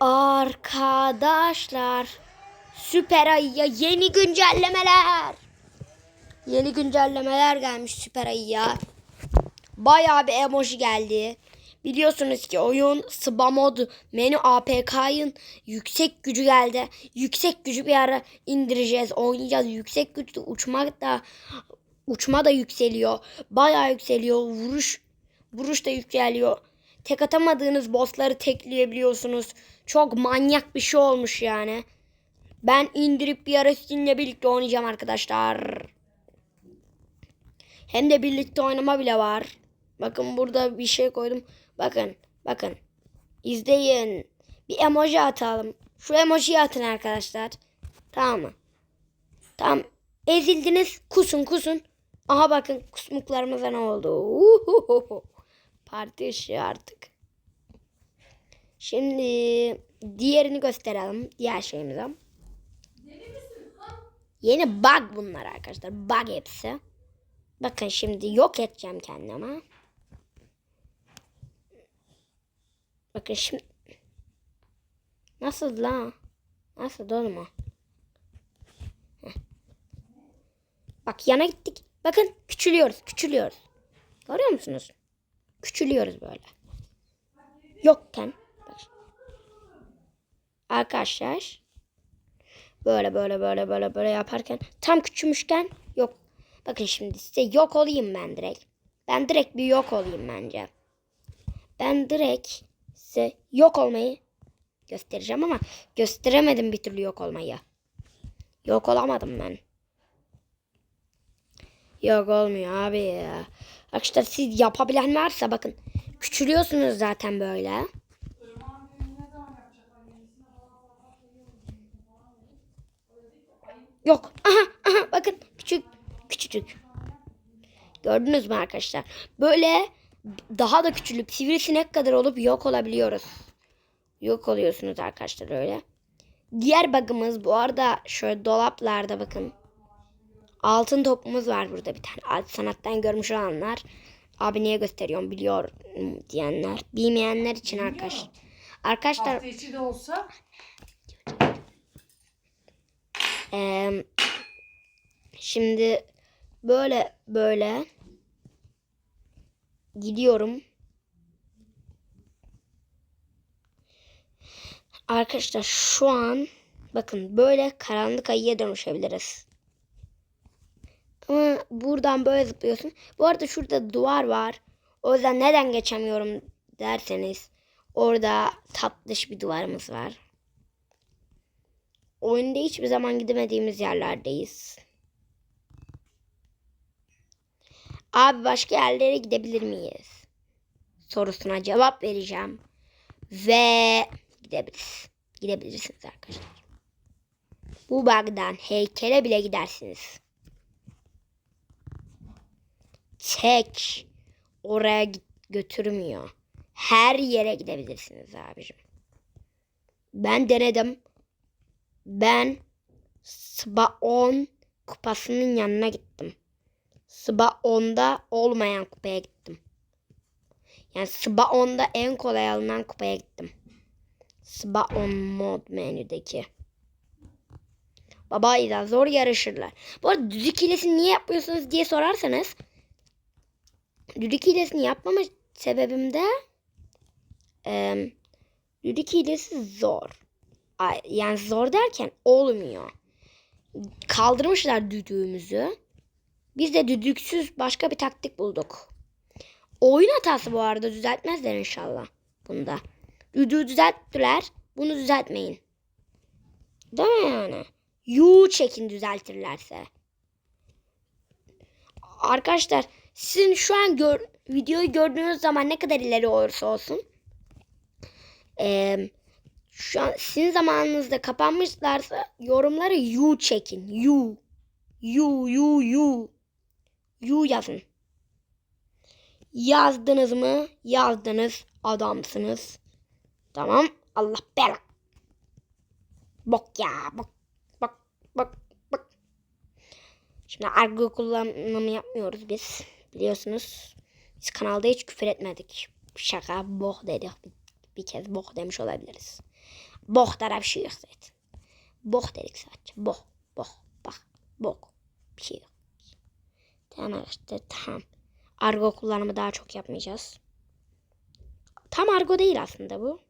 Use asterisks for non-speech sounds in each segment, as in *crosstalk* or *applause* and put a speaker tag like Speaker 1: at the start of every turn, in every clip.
Speaker 1: Arkadaşlar Süper Ayı'ya yeni güncellemeler. Yeni güncellemeler gelmiş Süper Ayı'ya. Bayağı bir emoji geldi. Biliyorsunuz ki oyun SBA mod menü APK'nın yüksek gücü geldi. Yüksek gücü bir ara indireceğiz. Oynayacağız. Yüksek güçte uçmak da uçma da yükseliyor. Bayağı yükseliyor. Vuruş vuruş da yükseliyor. Tek atamadığınız bossları tekleyebiliyorsunuz. Çok manyak bir şey olmuş yani. Ben indirip bir ara sizinle birlikte oynayacağım arkadaşlar. Hem de birlikte oynama bile var. Bakın burada bir şey koydum. Bakın, bakın. İzleyin. Bir emoji atalım. Şu emojiyi atın arkadaşlar. Tamam mı? Tamam. Ezildiniz. Kusun kusun. Aha bakın kusmuklarımıza ne oldu? Uhuhuhu. Parti ışığı artık. Şimdi diğerini gösterelim. Diğer şeyimize. Yeni bug bunlar arkadaşlar. Bug hepsi. Bakın şimdi yok edeceğim kendime. Bakın şimdi. Nasıl la? Nasıl o? Heh. Bak yana gittik. Bakın küçülüyoruz. Küçülüyoruz. Görüyor musunuz? Küçülüyoruz böyle. Yokken. Arkadaşlar. Böyle böyle böyle böyle böyle yaparken tam küçülmüşken yok. Bakın şimdi size yok olayım ben direkt. Ben direkt bir yok olayım bence. Ben direkt size yok olmayı göstereceğim ama gösteremedim bir türlü yok olmayı. Yok olamadım ben. Yok olmuyor abi ya. Arkadaşlar siz yapabilen varsa bakın küçülüyorsunuz zaten böyle. Yok. Aha aha bakın küçük küçücük. Gördünüz mü arkadaşlar? Böyle daha da küçülüp sivrisinek kadar olup yok olabiliyoruz. Yok oluyorsunuz arkadaşlar öyle. Diğer bug'ımız bu arada şöyle dolaplarda bakın. Altın topumuz var burada bir tane. Alt sanattan görmüş olanlar. Abi niye gösteriyorum biliyor diyenler. Bilmeyenler için arkadaş. Arkadaşlar
Speaker 2: Hafta içi de olsa
Speaker 1: Eee, şimdi böyle böyle gidiyorum. Arkadaşlar şu an bakın böyle karanlık ayıya dönüşebiliriz. Buradan böyle zıplıyorsun. Bu arada şurada duvar var. O yüzden neden geçemiyorum derseniz orada tatlış bir duvarımız var. Oyunda hiçbir zaman gidemediğimiz yerlerdeyiz. Abi başka yerlere gidebilir miyiz? Sorusuna cevap vereceğim. Ve gidebiliriz. Gidebilirsiniz arkadaşlar. Bu bug'dan heykele bile gidersiniz. Tek oraya git götürmüyor. Her yere gidebilirsiniz abicim. Ben denedim. Ben SBA 10 kupasının yanına gittim. SBA 10'da olmayan kupaya gittim. Yani SBA 10'da en kolay alınan kupaya gittim. SBA 10 mod menüdeki. Babayla zor yarışırlar. Bu arada düdük hilesini niye yapmıyorsunuz diye sorarsanız düdük hilesini yapmama sebebim de eee düdük hilesi zor. Yani zor derken olmuyor. Kaldırmışlar düdüğümüzü. Biz de düdüksüz başka bir taktik bulduk. Oyun hatası bu arada düzeltmezler inşallah bunda. Düdüğü düzelttiler. Bunu düzeltmeyin. Değil mi yani? Yu çekin düzeltirlerse. Arkadaşlar sizin şu an gör, videoyu gördüğünüz zaman ne kadar ileri olursa olsun eee şu an sizin zamanınızda kapanmışlarsa yorumlara you çekin. You. You, you, you. You yazın. Yazdınız mı? Yazdınız. Adamsınız. Tamam. Allah bela. Bok ya. Bok. Bok. Bok. Bok. Şimdi argo kullanımı yapmıyoruz biz. Biliyorsunuz. Biz kanalda hiç küfür etmedik. Şaka. Bok dedik. Bir, bir kez bok demiş olabiliriz. Bok da bir şey yok zaten. Bok dedik sadece. Bok. Bok. Bak. Bok. Bir şey yok. Tamam arkadaşlar tamam. Argo kullanımı daha çok yapmayacağız. Tam argo değil aslında bu.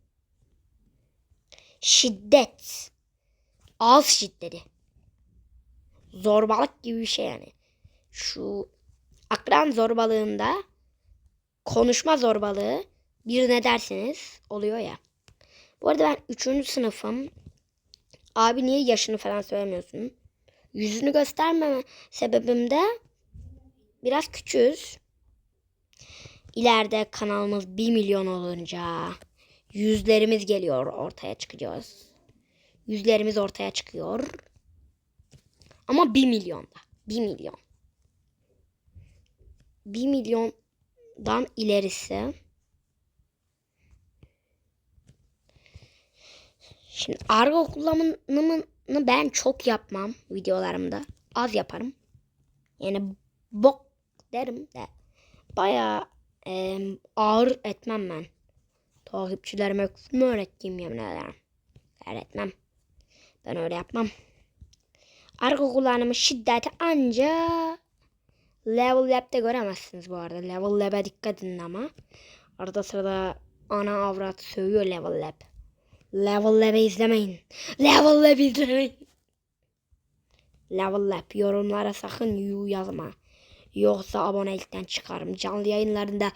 Speaker 1: Şiddet. Ağız şiddeti. Zorbalık gibi bir şey yani. Şu akran zorbalığında konuşma zorbalığı bir ne dersiniz oluyor ya. Bu arada ben 3. sınıfım. Abi niye yaşını falan söylemiyorsun? Yüzünü göstermeme sebebim de biraz küçüğüz. İleride kanalımız 1 milyon olunca yüzlerimiz geliyor ortaya çıkacağız. Yüzlerimiz ortaya çıkıyor. Ama 1 milyonda. 1 milyon. 1 milyondan ilerisi Şimdi argo kullanımını ben çok yapmam videolarımda. Az yaparım. Yani bok derim de bayağı e, ağır etmem ben. Takipçilerime küfür öğrettiğim yemin. Öğretmem. Ben öyle yapmam. Argo kullanımı şiddeti anca Level Lab'de göremezsiniz bu arada. Level Lab'e dikkat edin ama. Arada sırada ana avrat sövüyor Level Lab. Level Lab'ı izlemeyin. Level Lab izlemeyin. Level Lab yorumlara sakın yu yazma. Yoksa abonelikten çıkarım. Canlı yayınlarında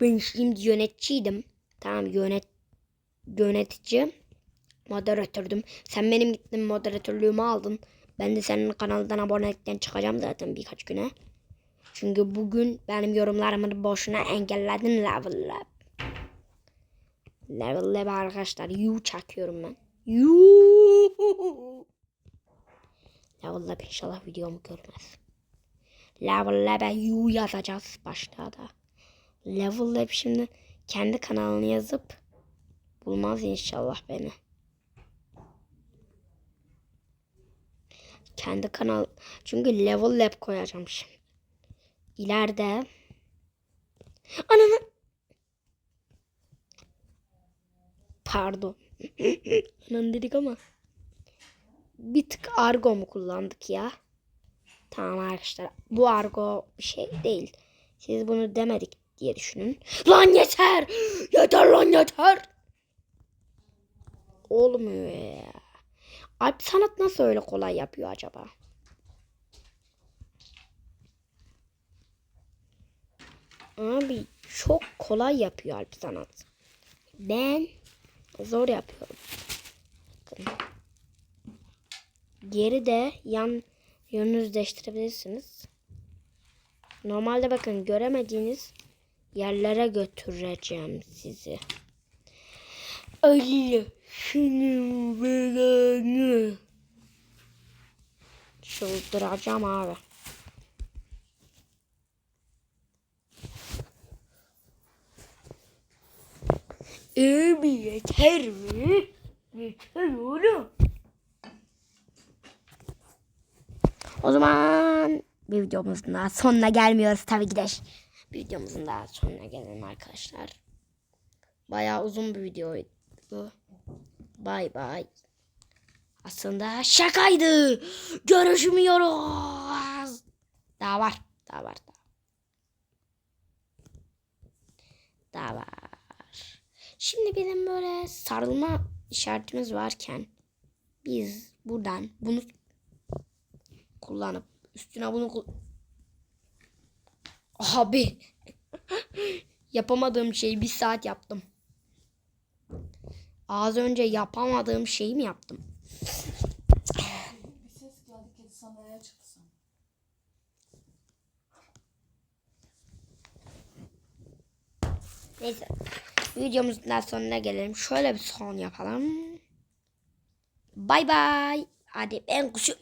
Speaker 1: ben şimdi yöneticiydim. Tamam yönet yönetici moderatördüm. Sen benim gittin moderatörlüğümü aldın. Ben de senin kanaldan abonelikten çıkacağım zaten birkaç güne. Çünkü bugün benim yorumlarımı boşuna engelledin Level Lab. Level Lab arkadaşlar. You çakıyorum ben. You. Level Lab inşallah videomu görmez. Level Lab'e you yazacağız başta da. Level Lab şimdi kendi kanalını yazıp bulmaz inşallah beni. Kendi kanal çünkü Level Lab koyacağım şimdi. İleride Ananı Pardon. *laughs* Anan dedik ama bir tık argo mu kullandık ya? Tamam arkadaşlar. Bu argo bir şey değil. Siz bunu demedik diye düşünün. Lan yeter! Yeter lan yeter! Olmuyor ya. Alp sanat nasıl öyle kolay yapıyor acaba? Abi çok kolay yapıyor Alp sanat. Ben zor yapıyorum. Bakın. Geri de yan yönünüzü değiştirebilirsiniz. Normalde bakın göremediğiniz yerlere götüreceğim sizi. Allah senin belanı. Çıldıracağım abi. Abi yeter mi? Yeter oğlum. O zaman bir videomuzun daha sonuna gelmiyoruz tabii ki de. Bir videomuzun daha sonuna gelelim arkadaşlar. Bayağı uzun bir videoydu. Bay bay. Aslında şakaydı. Görüşmüyoruz. Daha var. Daha var. Daha, daha var. Şimdi bizim böyle sarılma işaretimiz varken biz buradan bunu kullanıp üstüne bunu Abi *laughs* yapamadığım şeyi bir saat yaptım. Az önce yapamadığım şeyi mi yaptım?
Speaker 2: Bir ses geldi kedi sandalyeye sandım.
Speaker 1: Neyse. Videomuzun daha sonuna gelelim. Şöyle bir son yapalım. Bay bay. Hadi ben kuşu...